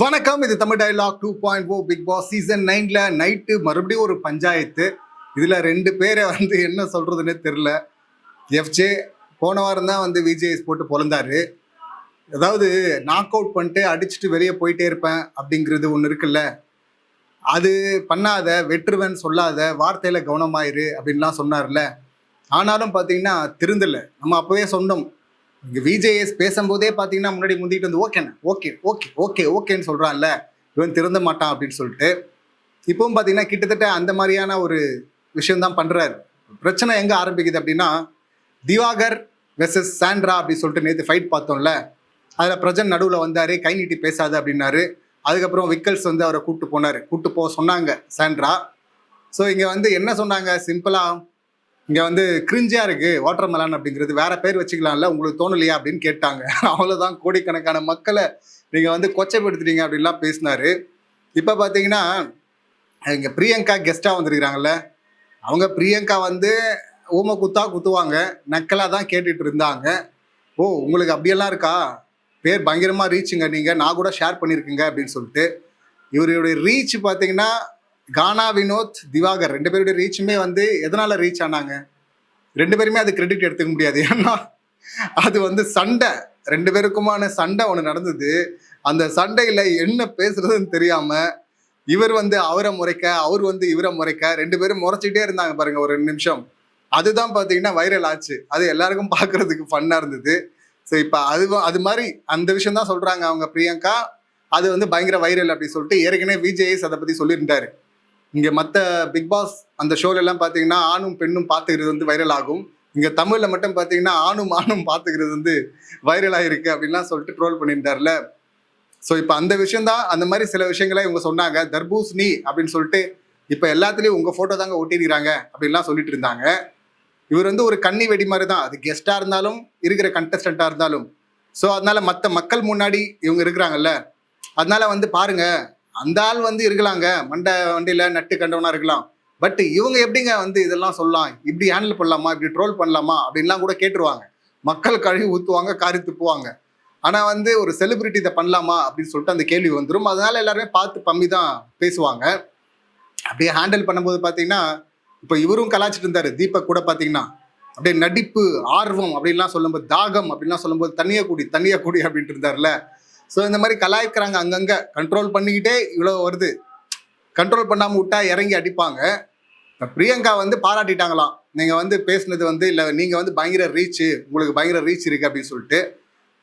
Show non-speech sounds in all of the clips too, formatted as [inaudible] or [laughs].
வணக்கம் இது Tamil dialogue two point O big boss season நைன்ல நைட்டு மறுபடியும் ஒரு பஞ்சாயத்து. இதுல ரெண்டு பேரை வந்து என்ன சொல்றதுன்னே தெரில எஃப்ஜே போன வாரம் தான் வந்து விஜேஎஸ் போட்டு பொழந்தாரு அதாவது நாக் அவுட் பண்ணிட்டு அடிச்சுட்டு வெளியே போயிட்டே இருப்பேன் அப்படிங்கிறது ஒன்று இருக்குல்ல. அது பண்ணாத வெற்றுவன் சொல்லாத வார்த்தையில கவனமாயிரு அப்படின்லாம் சொன்னார்ல. ஆனாலும் பார்த்தீங்கன்னா திருந்தல. நம்ம அப்பவே சொன்னோம். இங்கே விஜேஎஸ் பேசும்போதே பார்த்தீங்கன்னா முன்னாடி முந்திட்டு வந்து ஓகேண்ணே ஓகே ஓகே ஓகே ஓகேன்னு சொல்கிறான்ல இவன் திறந்த மாட்டான் அப்படின்னு சொல்லிட்டு. இப்பவும் பார்த்தீங்கன்னா கிட்டத்தட்ட அந்த மாதிரியான ஒரு விஷயம்தான் பண்ணுறாரு பிரச்சனை எங்கே ஆரம்பிக்குது அப்படின்னா திவாகர் வெர்சஸ் சாண்ட்ரா அப்படின்னு சொல்லிட்டு நேற்று ஃபைட் பார்த்தோம்ல. அதில் பிரஜன் நடுவில் வந்தார் கை நீட்டி பேசாத அப்படின்னாரு. அதுக்கப்புறம் விக்கல்ஸ் வந்து அவரை கூப்பிட்டு போனார். கூப்பிட்டு போக சொன்னாங்க சாண்ட்ரா. ஸோ இங்கே வந்து என்ன சொன்னாங்க? சிம்பிளாக இங்கே வந்து கிரிஞ்சா இருக்கு வாட்டர் மெலான் அப்படிங்கிறது. வேற பேர் வச்சுக்கலாம்ல உங்களுக்கு தோணலையா அப்படின்னு கேட்டாங்க. [laughs] அவ்வளோதான் கோடிக்கணக்கான மக்களை நீங்கள் வந்து கொச்சைப்படுத்துறீங்க அப்படின்லாம் பேசினாரு. இப்போ பார்த்தீங்கன்னா இங்கே பிரியங்கா கெஸ்ட்டாக வந்திருக்கிறாங்கல்ல அவங்க பிரியங்கா வந்து ஊமை குத்தா குத்துவாங்க நக்கலாக தான் கேட்டுட்டு இருந்தாங்க. ஓ உங்களுக்கு அப்படியெல்லாம் இருக்கா? பேர் பயங்கரமாக ரீச்சுங்க நீங்கள் நான் கூட ஷேர் பண்ணியிருக்கீங்க அப்படின்னு சொல்லிட்டு. இவருடைய ரீச் பார்த்தீங்கன்னா கானா வினோத் திவாகர் ரெண்டு பேருடைய ரீச்சுமே வந்து எதனால ரீச் ஆனாங்க? ரெண்டு பேருமே அது கிரெடிட் எடுத்துக்க முடியாது. ஏன்னா அது வந்து சண்டை. ரெண்டு பேருக்குமான சண்டை ஒன்று நடந்தது. அந்த சண்டையில் என்ன பேசுறதுன்னு தெரியாம இவர் வந்து அவரை முறைக்க அவர் வந்து இவரை முறைக்க ரெண்டு பேரும் முறைச்சிட்டே இருந்தாங்க பாருங்க ஒரு ரெண்டு நிமிஷம். அதுதான் பார்த்தீங்கன்னா வைரல் ஆச்சு. அது எல்லாருக்கும் பார்க்கறதுக்கு ஃபன்னாக இருந்தது. ஸோ இப்போ அது அது மாதிரி அந்த விஷயம் தான் சொல்கிறாங்க அவங்க பிரியங்கா. அது வந்து பயங்கர வைரல் அப்படின்னு சொல்லிட்டு ஏற்கனவே விஜய்ஸ் அதை பற்றி சொல்லியிருந்தாரு. இங்கே மற்ற பிக் பாஸ் அந்த ஷோல எல்லாம் பார்த்தீங்கன்னா ஆணும் பெண்ணும் பார்த்துக்கிறது வந்து வைரல் ஆகும். இங்கே தமிழில் மட்டும் பார்த்தீங்கன்னா ஆணும் ஆணும் பார்த்துக்கிறது வந்து வைரலாக இருக்குது அப்படின்லாம் சொல்லிட்டு ட்ரோல் பண்ணியிருந்தார்ல. ஸோ இப்போ அந்த விஷயந்தான் அந்த மாதிரி சில விஷயங்களை இவங்க சொன்னாங்க. தர்பூஸ்னி அப்படின்னு சொல்லிட்டு இப்போ எல்லாத்துலேயும் உங்கள் ஃபோட்டோ தாங்க ஒட்டிடுறாங்க அப்படின்லாம் சொல்லிட்டு இருந்தாங்க. இவர் வந்து ஒரு கன்னி வெடி மாதிரி தான் அது கெஸ்ட்டாக இருந்தாலும் இருக்கிற கண்டஸ்டண்ட்டாக இருந்தாலும். ஸோ அதனால மற்ற மக்கள் முன்னாடி இவங்க இருக்கிறாங்கல்ல. அதனால வந்து பாருங்கள் அந்த ஆள் வந்து இருக்கலாங்க. மண்டை வண்டியில் நட்டு கண்டவனா இருக்கலாம். பட் இவங்க எப்படிங்க வந்து இதெல்லாம் சொல்லலாம்? இப்படி ஹேண்டில் பண்ணலாமா? இப்படி ட்ரோல் பண்ணலாமா? அப்படின்லாம் கூட கேட்டுருவாங்க. மக்கள் கழுவி ஊற்றுவாங்க காரி துப்புவாங்க. ஆனால் வந்து ஒரு செலிபிரிட்டி இதை பண்ணலாமா? அப்படின்னு சொல்லிட்டு அந்த கேள்வி வந்துடும் அதனால எல்லாருமே பார்த்து பம்மி தான் பேசுவாங்க. அப்படியே ஹேண்டில் பண்ணும்போது பார்த்தீங்கன்னா இப்போ இவரும் கலாச்சிட்டு இருந்தார். தீபக் கூட பார்த்தீங்கன்னா அப்படியே நடிப்பு ஆர்வம் அப்படின்லாம் சொல்லும்போது தாகம் அப்படின்லாம் சொல்லும்போது தனியாக கூடி தனியாக கூடி அப்படின்ட்டு இருந்தார்ல ஸோ இந்த மாதிரி கலாய்க்கிறாங்க அங்கங்கே. கண்ட்ரோல் பண்ணிக்கிட்டே இவ்வளோ வருது. கண்ட்ரோல் பண்ணாமல் விட்டா இறங்கி அடிப்பாங்க. இப்போ பிரியங்கா வந்து பாராட்டிட்டாங்களாம். நீங்கள் வந்து பேசுனது வந்து இல்லை நீங்கள் வந்து பயங்கர ரீச்சு உங்களுக்கு பயங்கர ரீச் இருக்கு அப்படின்னு சொல்லிட்டு.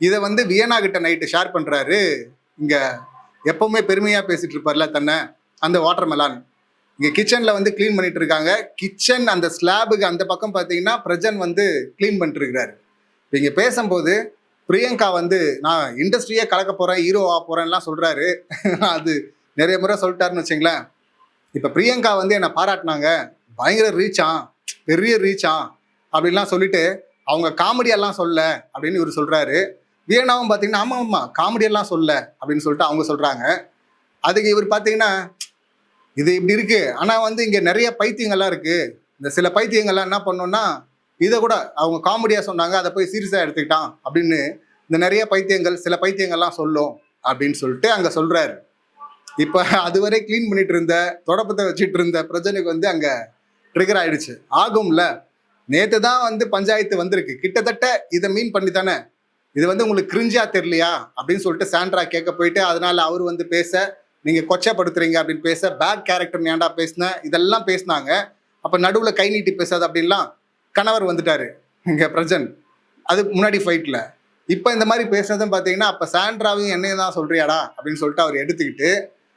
இதை வந்து வியனா கிட்ட நைட்டு ஷேர் பண்ணுறாரு இங்கே எப்பவுமே பெருமையாக பேசிட்டு இருப்பார்ல தன்னை அந்த வாட்டர் மெலான் இங்கே கிச்சனில் வந்து க்ளீன் பண்ணிட்டு இருக்காங்க. கிச்சன் அந்த ஸ்லாபுக்கு அந்த பக்கம் பார்த்தீங்கன்னா பிரஜன் வந்து க்ளீன் பண்ணிட்டு இருக்கிறாரு. இப்போ இங்கே பேசும்போது பிரியங்கா வந்து நான் இண்டஸ்ட்ரியே கலக்க போகிறேன் ஹீரோ ஆக போகிறேன்லாம் சொல்கிறாரு [laughs] அது நிறைய முறை சொல்லிட்டாருன்னு வச்சுங்களேன். இப்போ பிரியங்கா வந்து என்னை பாராட்டினாங்க. பயங்கர ரீச்சா பெரிய ரீச்சா அப்படின்லாம் சொல்லிட்டு அவங்க காமெடியெல்லாம் சொல்ல அப்படின்னு இவர் சொல்கிறாரு வீணாவும் பார்த்தீங்கன்னா ஆமாம் ஆமாம் காமெடியெல்லாம் சொல்ல அப்படின்னு சொல்லிட்டு அவங்க சொல்கிறாங்க அதுக்கு இவர் பார்த்தீங்கன்னா இது இப்படி இருக்கு. ஆனால் வந்து இங்கே நிறைய பைத்தியங்கள்லாம் இருக்கு. இந்த சில பைத்தியங்கள்லாம் என்ன பண்ணோம்னா இதை கூட அவங்க காமெடியாக சொன்னாங்க அதை போய் சீரியஸாக எடுத்துக்கிட்டான் அப்படின்னு இந்த நிறைய பைத்தியங்கள் சில பைத்தியங்கள்லாம் சொல்லும் அப்படின்னு சொல்லிட்டு அங்கே சொல்கிறாரு இப்போ அதுவரை க்ளீன் பண்ணிட்டு இருந்த தொடப்பத்தை வச்சுட்டு இருந்த பிரச்சனைக்கு வந்து அங்கே ட்ரிகர் ஆயிடுச்சு. ஆகும்ல. நேற்று தான் வந்து பஞ்சாயத்து வந்திருக்கு. கிட்டத்தட்ட இதை மீன் பண்ணி தானே இது வந்து உங்களுக்கு கிரிஞ்சா தெரியலையா? அப்படின்னு சொல்லிட்டு சாண்ட்ரா கேட்க போயிட்டு அதனால அவர் வந்து பேச நீங்க கொச்சைப்படுத்துறீங்க அப்படின்னு பேச பேட் கேரக்டர் ஏன்டா பேசின? இதெல்லாம் பேசினாங்க. அப்ப நடுவுல கை நீட்டி பேசாது அப்படின்லாம் கணவர் வந்துட்டாரு. இங்கே பிரஜன். அது முன்னாடி ஃபைட்டில் இப்போ இந்த மாதிரி பேசுனதும் பார்த்தீங்கன்னா அப்போ சாண்ட்ராவையும் என்னையும் தான் சொல்கிறியாடா அப்படின்னு சொல்லிட்டு அவர் எடுத்துக்கிட்டு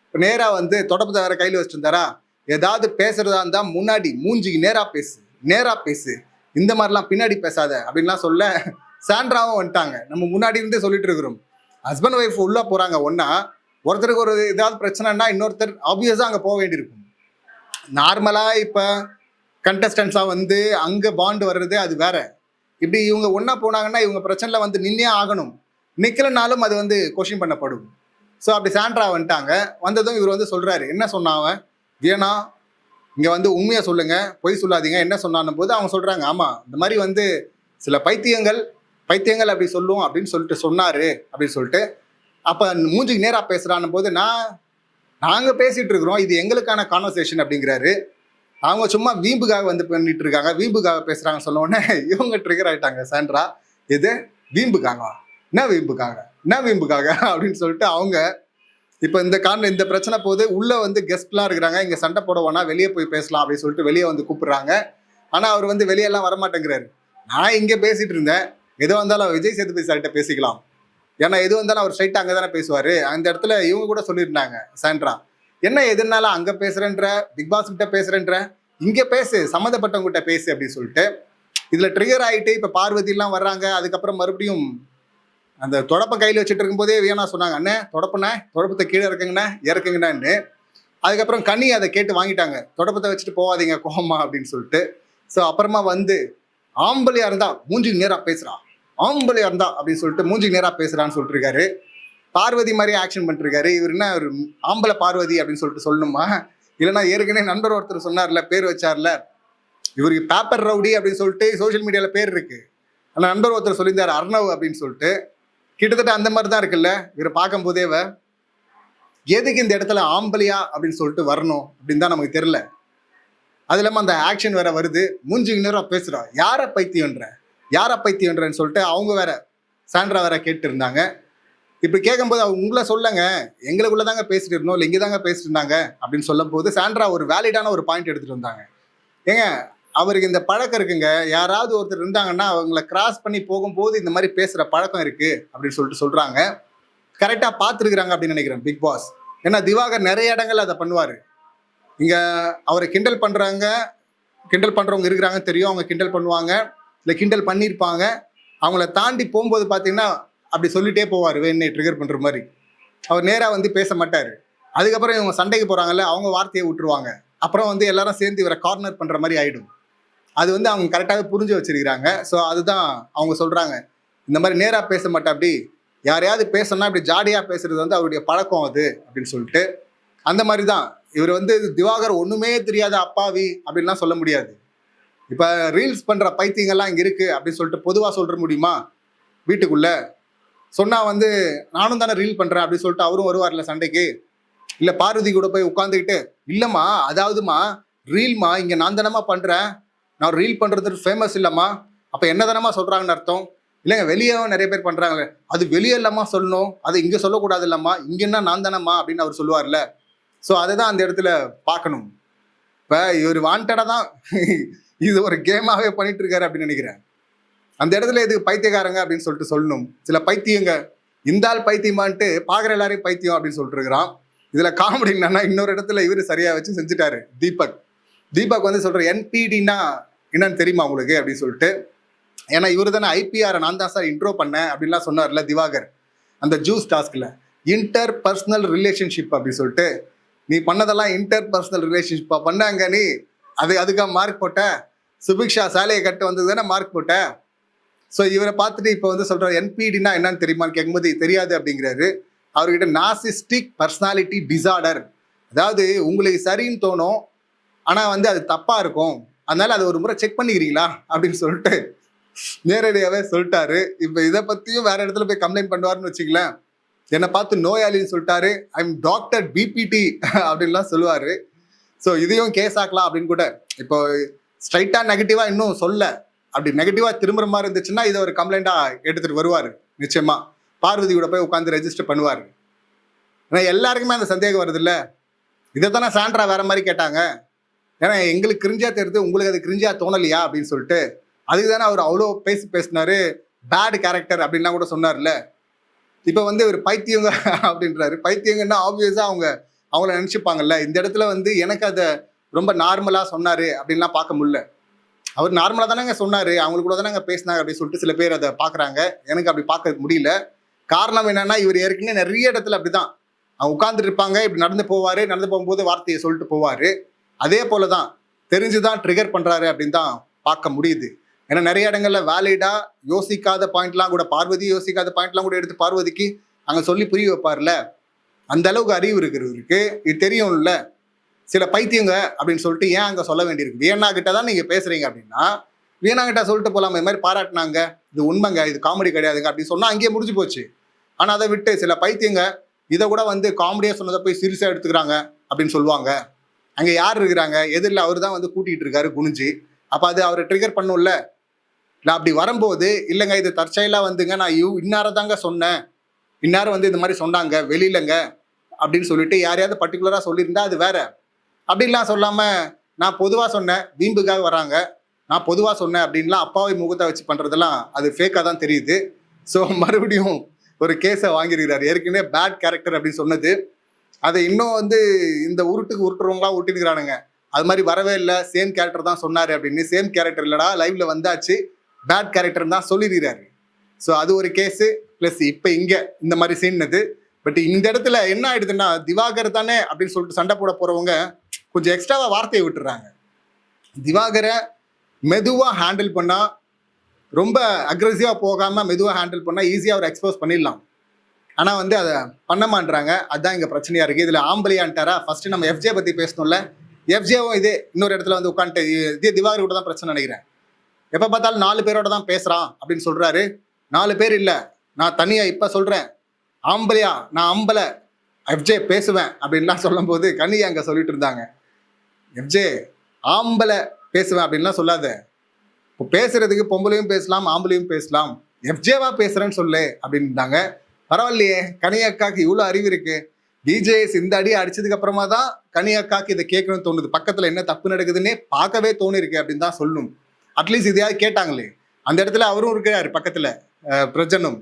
இப்போ நேராக வந்து தொடப்பத்தை வேற கையில் வச்சுருந்தாரா? ஏதாவது பேசுறதா இருந்தால் முன்னாடி மூஞ்சிக்கு நேராக பேசு நேராக பேசு. இந்த மாதிரிலாம் பின்னாடி பேசாத அப்படின்லாம் சொல்ல சாண்ட்ராவும் வந்துட்டாங்க. நம்ம முன்னாடி இருந்தே சொல்லிட்டு இருக்கிறோம். ஹஸ்பண்ட் ஒய்ஃப் உள்ளே போகிறாங்க ஒன்றா ஒருத்தருக்கு ஒரு ஏதாவது பிரச்சனைனா இன்னொருத்தர் ஆப்வியஸாக அங்கே போக வேண்டியிருக்கும். நார்மலாக இப்போ கண்டஸ்டன்ஸாக வந்து அங்கே பாண்டு வர்றது அது வேற. இப்படி இவங்க ஒன்றா போனாங்கன்னா இவங்க பிரச்சனையில் வந்து நின்னே ஆகணும். நிற்கலனாலும் அது வந்து கொஷின் பண்ணப்படும். ஸோ அப்படி சாண்ட்ரா வந்துட்டாங்க. வந்ததும் இவர் வந்து சொல்கிறாரு என்ன சொன்னாங்க ஏன்னா இங்கே வந்து உண்மையாக சொல்லுங்கள் பொய் சொல்லாதீங்க. என்ன சொன்னான் போது அவங்க சொல்கிறாங்க ஆமாம் இந்த மாதிரி வந்து சில பைத்தியங்கள் பைத்தியங்கள் அப்படி சொல்லும் அப்படின்னு சொல்லிட்டு சொன்னார் அப்படின்னு சொல்லிட்டு. அப்போ மூஞ்சிக்கு நேராக பேசுறான்னு போது நான் நாங்கள் பேசிகிட்டு இருக்கிறோம். இது எங்களுக்கான கான்வர்சேஷன் அப்படிங்கிறாரு. அவங்க சும்மா வீம்புக்காக வந்து பண்ணிட்டு இருக்காங்க வீம்புக்காக பேசுறாங்க சொல்ல உடனே இவங்க ட்ரிகர் ஆயிட்டாங்க. சாண்ட்ரா எது? வீம்புக்காக என்ன வீம்புக்காக? என்ன வீம்புக்காக? அப்படின்னு சொல்லிட்டு அவங்க இப்போ இந்த காரணம் இந்த பிரச்சனை போது உள்ளே வந்து கெஸ்ட்லாம் இருக்கிறாங்க. இங்கே சண்டை போட வெளியே போய் பேசலாம் அப்படின்னு சொல்லிட்டு வெளியே வந்து கூப்பிடுறாங்க. ஆனால் அவர் வந்து வெளியெல்லாம் வரமாட்டேங்கிறாரு. நான் இங்கே பேசிட்டு இருந்தேன். எது வந்தாலும் விஜய் சேதுபதி சார்கிட்ட பேசிக்கலாம். ஏன்னா எது வந்தாலும் அவர் ஸ்ட்ரைட்டாக அங்கே தானே பேசுவார். அந்த இடத்துல இவங்க கூட சொல்லியிருந்தாங்க சாண்ட்ரா. என்ன எதுனால அங்கே பேசுகிறேன்ற பிக் பாஸ் கிட்ட பேசுகிறேன்ற இங்கே பேசு சம்மந்தப்பட்டவங்ககிட்ட பேசு அப்படின்னு சொல்லிட்டு இதில் ட்ரிகர் ஆகிட்டு இப்போ பார்வதிலாம் வர்றாங்க. அதுக்கப்புறம் மறுபடியும் அந்த தொடப்ப கையில் வச்சுட்டு இருக்கும்போதே வேணா சொன்னாங்க அண்ணே தொடப்பண்ண தொடப்பத்தை கீழே இறக்குங்கண்ணே இறக்குங்கண்ணான்னு. அதுக்கப்புறம் கனி அதை கேட்டு வாங்கிட்டாங்க. தொடப்பத்தை வச்சுட்டு போகாதீங்க கோமா அப்படின்னு சொல்லிட்டு. ஸோ அப்புறமா வந்து ஆம்பளையா இருந்தா மூஞ்சி நேரா பேசுகிறான் ஆம்பளையா இருந்தா அப்படின்னு சொல்லிட்டு மூஞ்சி நேரா பேசுறான்னு சொல்லிட்டு இருக்காரு. பார்வதி மாதிரி ஆக்ஷன் பண்ணிருக்காரு. இவர் என்ன ஒரு ஆம்பளை பார்வதி அப்படின்னு சொல்லிட்டு சொல்லணுமா? இல்லைன்னா ஏற்கனவே நண்பர் ஒருத்தர் சொன்னார்ல பேர் வச்சார்ல. இவருக்கு பேப்பர் ரவுடி அப்படின்னு சொல்லிட்டு சோஷியல் மீடியாவில் பேர் இருக்கு. ஆனால் நண்பர் ஒருத்தர் சொல்லியிருந்தார் அர்ணவ் அப்படின்னு சொல்லிட்டு. கிட்டத்தட்ட அந்த மாதிரி தான் இருக்குல்ல? இவரை பார்க்கும் போதேவ எதுக்கு இந்த இடத்துல ஆம்பளியா? அப்படின்னு சொல்லிட்டு வரணும் அப்படின்னு தான் நமக்கு தெரியல. அது இல்லாமல் அந்த ஆக்ஷன் வேற வருது. மூஞ்சி நேரம் பேசுகிறோம் யார பைத்தியன்ற யார பைத்தியன்றன்னு சொல்லிட்டு அவங்க வேற சாண்ட்ரா வேற கேட்டு இருந்தாங்க இப்படி கேட்கும்போது அவங்க உங்களை சொல்லுங்க. எங்களுக்குள்ள தாங்க பேசிட்டு இருந்தோம். இல்லை இங்கே தாங்க பேசிட்டு இருந்தாங்க அப்படின்னு சொல்லும் போது சாண்ட்ரா ஒரு வேலிடான ஒரு பாயிண்ட் எடுத்துட்டு வந்தாங்க. ஏங்க அவருக்கு இந்த பழக்கம் இருக்குங்க. யாராவது ஒருத்தர் இருந்தாங்கன்னா அவங்கள கிராஸ் பண்ணி போகும்போது இந்த மாதிரி பேசுகிற பழக்கம் இருக்குது அப்படின்னு சொல்லிட்டு சொல்கிறாங்க கரெக்டாக பார்த்துருக்குறாங்க அப்படின்னு நினைக்கிறேன் பிக் பாஸ் ஏன்னா திவாகர் நிறைய இடங்கள்ல அதை பண்ணுவார். இங்கே அவரை கிண்டல் பண்ணுறாங்க கிண்டல் பண்ணுறவங்க இருக்கிறாங்க தெரியும். அவங்க கிண்டல் பண்ணுவாங்க. இல்லை கிண்டல் பண்ணியிருப்பாங்க. அவங்கள தாண்டி போகும்போது பார்த்தீங்கன்னா அப்படி சொல்லிட்டே போவார் வேணே ட்ரிகர் பண்ணுற மாதிரி. அவர் நேராக வந்து பேச மாட்டார். அதுக்கப்புறம் இவங்க சண்டைக்கு போகிறாங்கல்ல அவங்க வார்த்தையை விட்டுருவாங்க அப்புறம் வந்து எல்லாரும் சேர்ந்து இவரை கார்னர் பண்ணுற மாதிரி ஆகிடும் அது வந்து அவங்க கரெக்டாகவே புரிஞ்சு வச்சிருக்கிறாங்க. ஸோ அதுதான் அவங்க சொல்கிறாங்க இந்த மாதிரி நேராக பேச மாட்டா அப்படி யாரையாவது பேசணும்னா அப்படி ஜாலியாக பேசுறது வந்து அவருடைய பழக்கம் அது அப்படின்னு சொல்லிட்டு. அந்த மாதிரி தான் இவர் வந்து திவாகர் ஒன்றுமே தெரியாத அப்பாவி அப்படின்லாம் சொல்ல முடியாது. இப்போ ரீல்ஸ் பண்ணுற பைத்தியங்கள்லாம் இங்கே இருக்குது அப்படின்னு சொல்லிட்டு பொதுவாக சொல்கிற முடியுமா? வீட்டுக்குள்ளே. சொன்னா வந்து நானும் தானே ரீல் பண்றேன் அப்படின்னு சொல்லிட்டு அவரும் வருவார்ல சண்டைக்கு. இல்ல பார்வதி கூட போய் உட்காந்துக்கிட்டு இல்லம்மா அதாவதுமா ரீல்மா இங்க நான் தானமா பண்றேன். நான் ரீல் பண்றது ஃபேமஸ் இல்லம்மா. அப்ப என்ன தானமா சொல்றாங்கன்னு அர்த்தம்? இல்லைங்க வெளியே நிறைய பேர் பண்றாங்களே. அது வெளியே இல்லம்மா சொல்லணும். அது இங்க சொல்லக்கூடாது இல்லம்மா. இங்கன்னா நான் தானம்மா? அப்படின்னு அவர் சொல்லுவார்ல. ஸோ அதை தான் அந்த இடத்துல பார்க்கணும். இப்போ இவர் வாண்டடாக தான் [laughs] இது ஒரு கேமாகவே பண்ணிட்டு இருக்காரு அப்படின்னு நினைக்கிறேன். அந்த இடத்துல இது பைத்தியக்காரங்க அப்படின்னு சொல்லிட்டு சொல்லணும். சில பைத்தியங்க இந்தால் பைத்தியமான்ட்டு பார்க்குற எல்லாரையும் பைத்தியம் அப்படின்னு சொல்லிட்டு இருக்கிறான். இதுல காமெடி என்னன்னா இன்னொரு இடத்துல இவர் சரியா வச்சு செஞ்சுட்டாரு தீபக். தீபக் வந்து சொல்ற என்பிடினா என்னன்னு தெரியுமா உங்களுக்கு? அப்படின்னு சொல்லிட்டு. ஏன்னா இவர் தானே ஐபிஆரை நான் தான் சார் இன்ட்ரோ பண்ணேன் அப்படின்லாம் சொன்னார்ல திவாகர். அந்த ஜூஸ் டாஸ்கில் இன்டர் பர்சனல் ரிலேஷன்ஷிப் அப்படின்னு சொல்லிட்டு. நீ பண்ணதெல்லாம் இன்டர் பர்சனல் ரிலேஷன்ஷிப்பாக பண்ணாங்க நீ. அது அதுக்காக மார்க் போட்ட? சுபிக்ஷா சாலையை கட்டு வந்தது தானே மார்க் போட்ட? ஸோ இவரை பார்த்துட்டு இப்போ வந்து சொல்கிறார் என்பிடினா என்னன்னு தெரியுமான்னு கேட்கும்போது தெரியாது அப்படிங்கிறாரு. அவர்கிட்ட நாசிஸ்டிக் பர்சனாலிட்டி டிசார்டர் அதாவது உங்களுக்கு சரின்னு தோணும் ஆனால் வந்து அது தப்பாக இருக்கும். அதனால அதை ஒரு முறை செக் பண்ணிக்கிறீங்களா? அப்படின்னு சொல்லிட்டு நேரடியாகவே சொல்லிட்டாரு. இப்போ இதை பற்றியும் வேற இடத்துல போய் கம்ப்ளைண்ட் பண்ணுவாருன்னு வச்சுங்களேன் என்னை பார்த்து நோயாளின்னு சொல்லிட்டாரு. ஐம் டாக்டர் பிபிடி [laughs] அப்படின்லாம் சொல்லுவார். ஸோ இதையும் கேஸ் ஆக்கலாம் அப்படின்னு கூட இப்போ ஸ்ட்ரைட்டாக நெகட்டிவாக இன்னும் சொல்ல. அப்படி நெகட்டிவா திரும்புற மாதிரி இருந்துச்சுன்னா இதை ஒரு கம்ப்ளைண்டா எடுத்துகிட்டு வருவார். நிச்சயமா. பார்வதி கூட போய் உட்காந்து ரெஜிஸ்டர் பண்ணுவார். ஏன்னா எல்லாருக்குமே அந்த சந்தேகம் வருது இல்ல இதை தானே சாண்ட்ரா வேற மாதிரி கேட்டாங்க. ஏன்னா எங்களுக்கு கிரிஞ்சா தெரியுது உங்களுக்கு அது கிரிஞ்சா தோணலையா அப்படின்னு சொல்லிட்டு. அதுக்கு தானே அவர் அவ்வளோ பேசி பேசினாரு. பேட் கேரக்டர் அப்படின்லாம் கூட சொன்னார்ல. இப்போ வந்து ஒரு பைத்தியங்க அப்படின்றாரு. பைத்தியங்கன்னா ஆப்வியஸாக அவங்க அவங்கள நினச்சிப்பாங்கல்ல. இந்த இடத்துல வந்து எனக்கு அதை ரொம்ப நார்மலாக சொன்னார் அப்படின்லாம் பார்க்க முடியல. அவர் நார்மலாக தானேங்க சொன்னார். அவங்க கூட தானேங்க பேசினாங்க அப்படின்னு சொல்லிட்டு சில பேர் அதை பார்க்குறாங்க. எனக்கு அப்படி பார்க்க முடியல. காரணம் என்னன்னா இவர் ஏற்கனவே நிறைய இடத்துல அப்படிதான். அவங்க உட்கார்ந்துட்டு இருப்பாங்க இப்படி நடந்து போவார். நடந்து போகும்போது வார்த்தையை சொல்லிட்டு போவார். அதே போல தான் தெரிஞ்சு தான் ட்ரிகர் பண்ணுறாரு அப்படின்னு தான் பார்க்க முடியுது. ஏன்னா நிறைய இடங்கள்ல வேலிடாக யோசிக்காத பாயிண்ட்லாம் கூட பார்வதி யோசிக்காத பாயிண்ட்லாம் கூட எடுத்து பார்வதிக்கு அங்கே சொல்லி புரிய வைப்பார்ல அந்த அளவுக்கு அறிவு இருக்கிறவருக்கு. இது தெரியும்ல. சில பைத்தியங்க அப்படின்னு சொல்லிட்டு ஏன் அங்கே சொல்ல வேண்டியிருக்கு? வியன்னா கிட்ட தான் நீங்கள் பேசுறீங்க அப்படின்னா வீணா கிட்ட சொல்லிட்டு போகலாம் இது மாதிரி பாராட்டினாங்க. இது உண்மைங்க இது காமெடி கிடையாதுங்க அப்படின்னு சொன்னால் அங்கேயே முடிஞ்சு போச்சு. ஆனால் அதை விட்டு சில பைத்தியங்க இதை கூட வந்து காமெடியாக சொன்னதை போய் சீரியஸாக எடுத்துக்கிறாங்க அப்படின்னு சொல்லுவாங்க. அங்கே யார் இருக்கிறாங்க? எதிரில் அவர் தான் வந்து கூட்டிகிட்டு இருக்காரு குனிஞ்சு. அப்போ அது அவரை ட்ரிகர் பண்ணும்ல. நான் அப்படி வரும்போது இல்லைங்க இது தற்செயலாக வந்துங்க நான் யூ இன்னார தாங்க சொன்னேன். இன்னார வந்து இந்த மாதிரி சொன்னாங்க வெளியிலங்க அப்படின்னு சொல்லிட்டு யாரையாவது பர்டிகுலராக சொல்லியிருந்தா அது வேற. அப்படின்லாம் சொல்லாமல் நான் பொதுவாக சொன்னேன். வீம்புக்காக வராங்க. நான் பொதுவாக சொன்னேன் அப்படின்லாம் அப்பாவை முகத்தை வச்சு பண்ணுறதெல்லாம் அது ஃபேக்காக தான் தெரியுது. ஸோ மறுபடியும் ஒரு கேஸை வாங்கியிருக்கிறார். ஏற்கனவே பேட் கேரக்டர் அப்படின்னு சொன்னது. அதை இன்னும் வந்து இந்த உருட்டுக்கு உருட்டுறவங்களா உருட்டிருக்கிறானுங்க அது மாதிரி வரவே இல்லை. சேம் கேரக்டர் தான் சொன்னார் அப்படின்னு. சேம் கேரக்டர் இல்லடா லைவ்ல வந்தாச்சு. பேட் கேரக்டர் தான் சொல்லியிருக்கிறாரு. ஸோ அது ஒரு கேஸு ப்ளஸ் இப்போ இங்கே இந்த மாதிரி சீன்னது பட் இந்த இடத்துல என்ன ஆயிடுதுன்னா திவாகர் தானே அப்படின்னு சொல்லிட்டு சண்டை போட போகிறவங்க கொஞ்சம் எக்ஸ்ட்ராவாக வார்த்தையை விட்டுறாங்க. திவாகரை மெதுவாக ஹேண்டில் பண்ணால் ரொம்ப அக்ரெசிவாக போகாமல் மெதுவாக ஹேண்டில் பண்ணால் ஈஸியாக அவர் எக்ஸ்போஸ் பண்ணிடலாம். ஆனால் வந்து அதை பண்ண மாட்டாங்க அதுதான் இங்கே பிரச்சனையாக இருக்குது இதில் ஆம்பளியான்ட்டாரா? ஃபஸ்ட்டு நம்ம எஃப்ஜே பற்றி பேசணும்ல. எஃப்ஜேவும் இதே இன்னொரு இடத்துல வந்து உட்காந்துட்டு இதே திவாகர் கூட தான் பிரச்சனை நினைக்கிறேன். எப்போ பார்த்தாலும் நாலு பேரோட தான் பேசுகிறான் அப்படின்னு சொல்கிறாரு நாலு பேர் இல்லை. நான் தனியாக இப்போ சொல்கிறேன் ஆம்பளையா நான் அம்பலை எஃப்ஜே பேசுவேன் அப்படின்லாம் சொல்லும்போது கனி அங்கே சொல்லிட்டு இருந்தாங்க. எஃப்ஜே ஆம்பளை பேசுவேன் அப்படின்லாம் சொல்லாத. இப்போ பேசுறதுக்கு பொம்பளையும் பேசலாம் ஆம்பளையும் பேசலாம். எஃப்ஜேவா பேசுறேன்னு சொல்லு அப்படின்ட்டாங்க. பரவாயில்லையே கனி அக்காக்கு இவ்வளோ அறிவு இருக்கு. பிஜேஎஸ் இந்த அடி அடிச்சதுக்கு அப்புறமா தான் கனி அக்காக்கு இதை கேட்கணும்னு தோணுது. பக்கத்தில் என்ன தப்பு நடக்குதுன்னே பார்க்கவே தோணிருக்கு அப்படின்னு தான் சொல்லணும் அட்லீஸ்ட் இதையாவது கேட்டாங்களே. அந்த இடத்துல அவரும் இருக்கிறாரு பக்கத்தில் பிரஜனும்.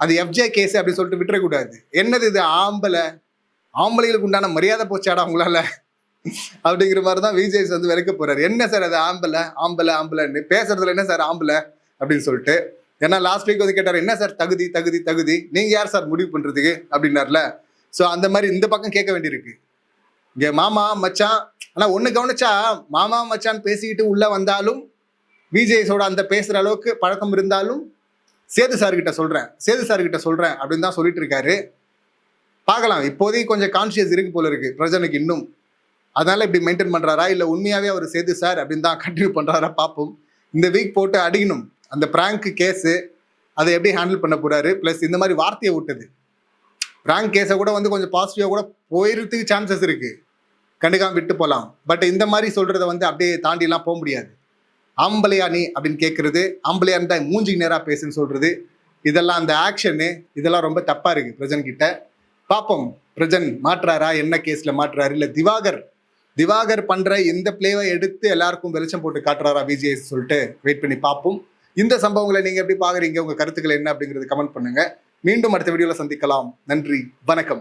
அது எஃப்ஜே கேஸ் அப்படின்னு சொல்லிட்டு விட்டுறக்கூடாது. என்னது இது ஆம்பளை? ஆம்பளைகளுக்கு உண்டான மரியாதை போச்சாடா உங்களால? அப்படிங்கிற மாதிரி தான் விஜய் வந்து விளக்க போறாரு. என்ன சார் அது ஆம்பளை? ஆம்பளை ஆம்பளைன்னு. பேசுறதுல என்ன சார் ஆம்பளை? அப்படின்னு சொல்லிட்டு. ஏன்னா லாஸ்ட் வீக் வந்து கேட்டார் என்ன சார் தகுதி தகுதி தகுதி? நீங்க யார் சார் முடிவு பண்றதுக்கு? அப்படின்னார்ல. ஸோ அந்த மாதிரி இந்த பக்கம் கேட்க வேண்டியிருக்கு. இங்க மாமா மச்சான் ஆனா ஒண்ணு கவனிச்சா மாமா மச்சான் பேசிக்கிட்டு உள்ள வந்தாலும் விஜேஸோட அந்த பேசுற அளவுக்கு பழக்கம் இருந்தாலும் சேது சார் கிட்ட சொல்றேன் சேது சார் கிட்ட சொல்றேன் அப்படின்னு தான் சொல்லிட்டு இருக்காரு. பார்க்கலாம். இப்போதைக்கு கொஞ்சம் கான்சியஸ் இருக்கு போல இருக்கு. பிரஜனுக்கு இன்னும். அதனால இப்படி மெயின்டைன் பண்றாரா? இல்ல உண்மையாவே அவர் சேது சார் அப்படின்னு தான் கண்டினியூ பண்றாரா? பார்ப்போம். இந்த வீக் போட்டு அடிக்கணும். அந்த பிராங்க் கேஸு அதை எப்படி ஹேண்டில் பண்ண போறாரு? ப்ளஸ் இந்த மாதிரி வார்த்தையை விட்டது. பிராங்க் கேஸை கூட வந்து கொஞ்சம் பாசிட்டிவாக கூட போயிடுறதுக்கு சான்சஸ் இருக்கு. கண்டுக்காம விட்டு போகலாம் பட் இந்த மாதிரி சொல்கிறத வந்து அப்படியே தாண்டிலாம் போக முடியாது. ஆம்பளையா நீ அப்படின்னு கேட்கறது ஆம்பளையா இருந்தா மூஞ்சி நேராக பேசுன்னு சொல்றது இதெல்லாம் அந்த ஆக்ஷனு இதெல்லாம் ரொம்ப தப்பா இருக்கு பிரஜன் கிட்ட பார்ப்போம். பிரஜன் மாற்றாரா? என்ன கேஸ்ல மாற்றாரு? இல்ல திவாகர் திவாகர் பண்ற இந்த பிளேவை எடுத்து எல்லாருக்கும் வெளிச்சம் போட்டு காட்டுறாரா விஜிஎஸ் சொல்லிட்டு வெயிட் பண்ணி பார்ப்போம். இந்த சம்பவங்களை நீங்க எப்படி பாக்குறீங்க உங்க கருத்துக்கள் என்ன அப்படிங்கறது கமெண்ட் பண்ணுங்க. மீண்டும் அடுத்த வீடியோல சந்திக்கலாம். நன்றி. வணக்கம்.